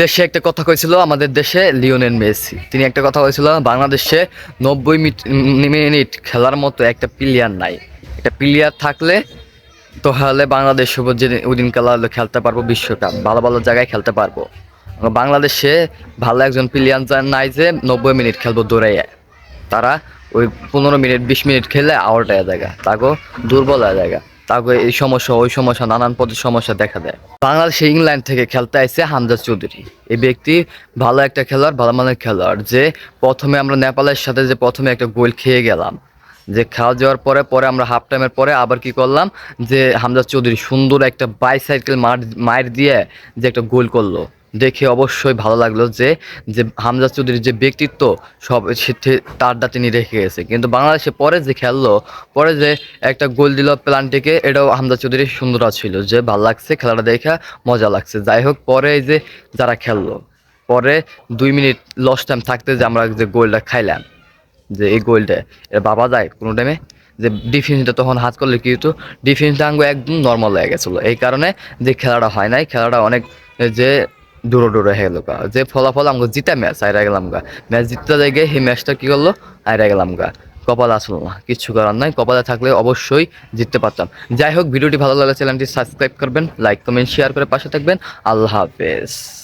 দেশে একটা কথা কইছিল আমাদের দেশে লিওনেল মেসি। তিনি একটা কথা কইছিল, বাংলাদেশে নব্বই মিনিট খেলার মতো একটা প্লেয়ার নাই। একটা প্লেয়ার থাকলে তাহলে বাংলাদেশ যে ওদিন খেলা খেলতে পারব বিশ্বকাপ, ভালো ভালো জায়গায় খেলতে পারব। বাংলাদেশে ভালো একজন প্লেয়ার নাই যে নব্বই মিনিট খেলব দৌড়াইয়া। তারা ওই পনেরো মিনিট, বিশ মিনিট খেলে আউট হয়ে জায়গা তাকে দুর্বল হয়ে জায়গা তাকে এই সমস্যা, ওই সমস্যা, নানান পদের সমস্যা দেখা দেয়। বাংলাদেশে ইংল্যান্ড থেকে খেলতে আসছে হামজা চৌধুরী। এই ব্যক্তি ভালো একটা খেলোয়াড়, ভালো মানের খেলোয়াড়, যে প্রথমে আমরা নেপালের সাথে যে প্রথমে একটা গোল খেয়ে গেলাম। যে খাওয়া যাওয়ার পরে পরে আমরা হাফ টাইমের পরে আবার কি করলাম, যে হামজা চৌধুরী সুন্দর একটা বাইসাইকেল মার মার দিয়ে যে একটা গোল করল। দেখে অবশ্যই ভালো লাগল যে যে হামজা চৌধুরীর যে ব্যক্তিত্ব, সব তারটা তিনি রেখে গেছে। কিন্তু বাংলাদেশে পরে যে খেললো, পরে যে একটা গোল দিল প্লান্টিকে এটাও হামজা চৌধুরীর সুন্দর ছিল যে ভালো লাগছে, খেলাটা দেখে মজা লাগছে। যাই হোক, পরে যে যারা খেললো, পরে দুই মিনিট লস টাইম থাকতে যে আমরা যে গোলটা খাইলাম, যে এই গোলটা এটা বাবা যায় কোনো টাইমে যে ডিফেন্সটা তখন হাত করলে কি হতো ডিফেন্সটা আঙ্গ একদম নর্মাল হয়ে গেছিল। এই কারণে যে খেলাটা হয় নাই, খেলাটা অনেক যে দূরে দূর হয়ে গেল গা। যে ফলাফল আমাকে জিতা ম্যাচ আইরা গেলাম গা। ম্যাচ জিততে গিয়ে সেই ম্যাচটা কী করল? আইরা গেলাম গা। কপাল আসলো না, কিছু করার নাই। কপালে থাকলে অবশ্যই জিততে পারতাম। যাই হোক, ভিডিওটি ভালো লাগলে চ্যানেলটি সাবস্ক্রাইব করবেন, লাইক, কমেন্ট, শেয়ার করে পাশে থাকবেন। আল্লাহ হাফেজ।